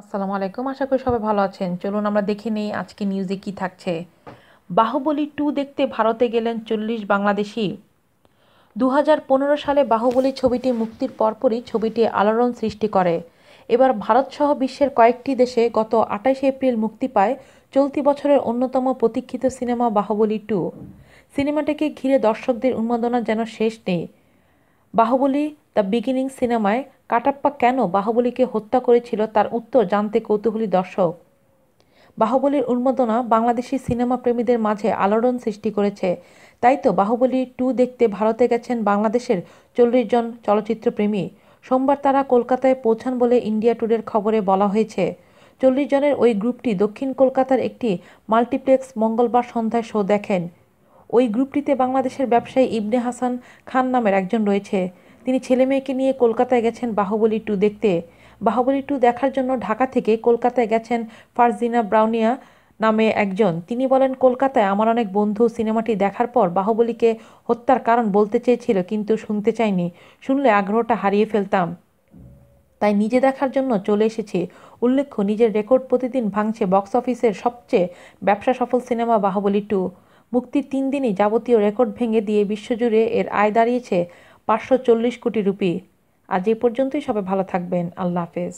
আসসালামু আলাইকুম, আশা করি সবাই ভালো আছেন। চলুন আমরা দেখে নিই আজকে নিউজে কি থাকছে। বাহুবলী টু দেখতে ভারতে গেলেন চল্লিশ বাংলাদেশি। দু হাজার পনেরো সালে বাহুবলী ছবিটি মুক্তির পরপরই ছবিটি আলোড়ন সৃষ্টি করে। এবার ভারতসহ বিশ্বের কয়েকটি দেশে গত আঠাশে এপ্রিল মুক্তি পায় চলতি বছরের অন্যতম প্রতীক্ষিত সিনেমা বাহুবলী টু সিনেমাটিকে ঘিরে দর্শকদের উন্মাদনা যেন শেষ নেই। বাহুবলী দ্য বিগিনিং সিনেমায় কাটাপ্পা কেন বাহুবলীকে হত্যা করেছিল তার উত্তর জানতে কৌতূহলী দর্শক। বাহুবলীর উন্মাদনা বাংলাদেশি সিনেমা প্রেমীদের মাঝে আলোড়ন সৃষ্টি করেছে। তাই তো বাহুবলী টু দেখতে ভারতে গেছেন বাংলাদেশের চল্লিশ জন চলচ্চিত্রপ্রেমী সোমবার তারা কলকাতায় পৌঁছান বলে ইন্ডিয়া টুডের খবরে বলা হয়েছে। চল্লিশ জনের ওই গ্রুপটি দক্ষিণ কলকাতার একটি মাল্টিপ্লেক্স মঙ্গলবার সন্ধ্যায় শো দেখেন। ওই গ্রুপটিতে বাংলাদেশের ব্যবসায়ী ইবনে হাসান খান নামের একজন রয়েছে। তিনি ছেলে মেয়েকে নিয়ে কলকাতায় গেছেন বাহুবলী টু দেখতে। বাহুবলী টু দেখার জন্য ঢাকা থেকে কলকাতায় গেছেন ফারজিনা ব্রাউনিয়া নামে একজন। তিনি বলেন, কলকাতায় আমার অনেক বন্ধু সিনেমাটি দেখার পর বাহুবলীকে হত্যার কারণ বলতে চেয়েছিল, কিন্তু শুনতে চাইনি। শুনলে আগ্রহটা হারিয়ে ফেলতাম। তাই নিজে দেখার জন্য চলে এসেছি। উল্লেখ্য, নিজের রেকর্ড প্রতিদিন ভাঙছে বক্স অফিসের সবচেয়ে ব্যবসা সফল সিনেমা বাহুবলী টু। মুক্তির তিন দিনই যাবতীয় রেকর্ড ভেঙে দিয়ে বিশ্বজুড়ে এর আয় দাঁড়িয়েছে পাঁচশো চল্লিশ কোটি রুপি। আজ এই পর্যন্তই সবাই ভালো থাকবেন। আল্লাহ হাফেজ।